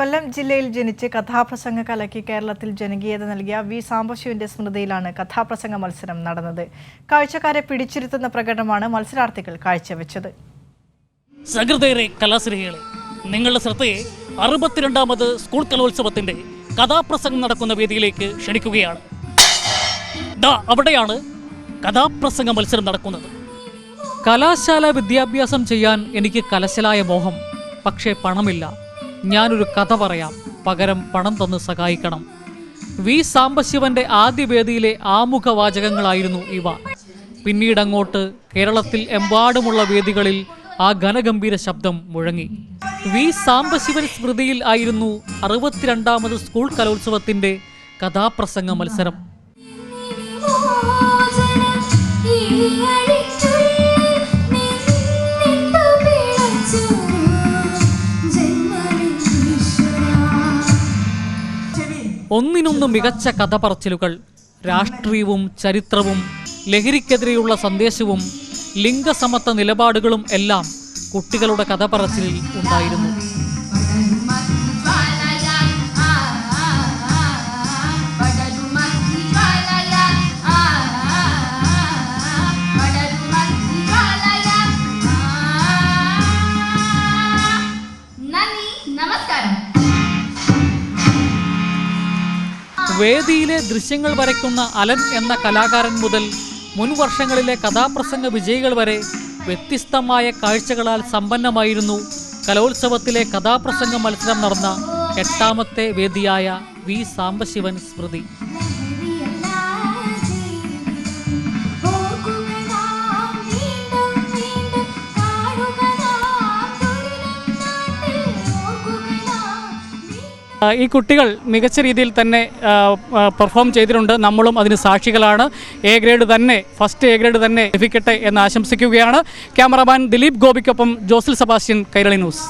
കൊല്ലം ജില്ലയിൽ ജനിച്ച് കഥാപ്രസംഗ കലയ്ക്ക് കേരളത്തിൽ ജനകീയത നൽകിയ വി. സാംബശിവന്റെ സ്മൃതിയിലാണ് കഥാപ്രസംഗ മത്സരം നടന്നത്. കാഴ്ചക്കാരെ പിടിച്ചിരുത്തുന്ന പ്രകടനമാണ് മത്സരാർത്ഥികൾ കാഴ്ചവെച്ചത്. സഹൃദയരെ കലാശ്രീകളെ നിങ്ങളുടെ ശ്രദ്ധയെ അറുപത്തിരണ്ടാമത് സ്കൂൾ കലോത്സവത്തിന്റെ കഥാപ്രസംഗം നടക്കുന്ന വേദിയിലേക്ക് ക്ഷണിക്കുകയാണ്. ദാ അവിടെയാണ് കഥാപ്രസംഗ മത്സരം നടക്കുന്നത്. കലാശാല വിദ്യാഭ്യാസം ചെയ്യാൻ എനിക്ക് കലശലായ മോഹം പക്ഷേ പണമില്ല. ഞാനൊരു കഥ പറയാം. പകരം പണം തന്ന് സഹായിക്കണം. വി. സാംബശിവന്റെ ആദ്യ വേദിയിലെ ആമുഖ വാചകങ്ങളായിരുന്നു ഇവ. പിന്നീടങ്ങോട്ട് കേരളത്തിൽ എമ്പാടുമുള്ള വേദികളിൽ ആ ഘനഗംഭീര ശബ്ദം മുഴങ്ങി. വി. സാംബശിവൻ സ്മൃതിയിൽ ആയിരുന്നു അറുപത്തിരണ്ടാമത് സ്കൂൾ കലോത്സവത്തിന്റെ കഥാപ്രസംഗ മത്സരം. ഒന്നിനൊന്ന് മികച്ച കഥ പറച്ചിലുകൾ രാഷ്ട്രീയവും ചരിത്രവും ലഹരിക്കെതിരെയുള്ള സന്ദേശവും ലിംഗസമത്വ നിലപാടുകളും എല്ലാം കുട്ടികളുടെ കഥ പറച്ചിലിൽ ഉണ്ടായിരുന്നു. വേദിയിലെ ദൃശ്യങ്ങൾ വരയ്ക്കുന്ന അലൻ എന്ന കലാകാരൻ മുതൽ മുൻ വർഷങ്ങളിലെ കഥാപ്രസംഗ വിജയികൾ വരെ വ്യത്യസ്തമായ കാഴ്ചകളാൽ സമ്പന്നമായിരുന്നു കലോത്സവത്തിലെ കഥാപ്രസംഗ മത്സരം നടന്ന എട്ടാമത്തെ വേദിയായ വി സാംബശിവൻ സ്മൃതി. ഈ കുട്ടികൾ മികച്ച രീതിയിൽ തന്നെ പെർഫോം ചെയ്തിട്ടുണ്ട്. നമ്മളും അതിന് സാക്ഷികളാണ്. എ ഗ്രേഡ് തന്നെ ഫസ്റ്റ് എ ഗ്രേഡ് തന്നെ ലഭിക്കട്ടെ എന്ന് ആശംസിക്കുകയാണ്. ക്യാമറമാൻ ദിലീപ് ഗോപിക്കൊപ്പം ജോസിൽ സെബാസ്റ്റ്യൻ കൈരളി ന്യൂസ്.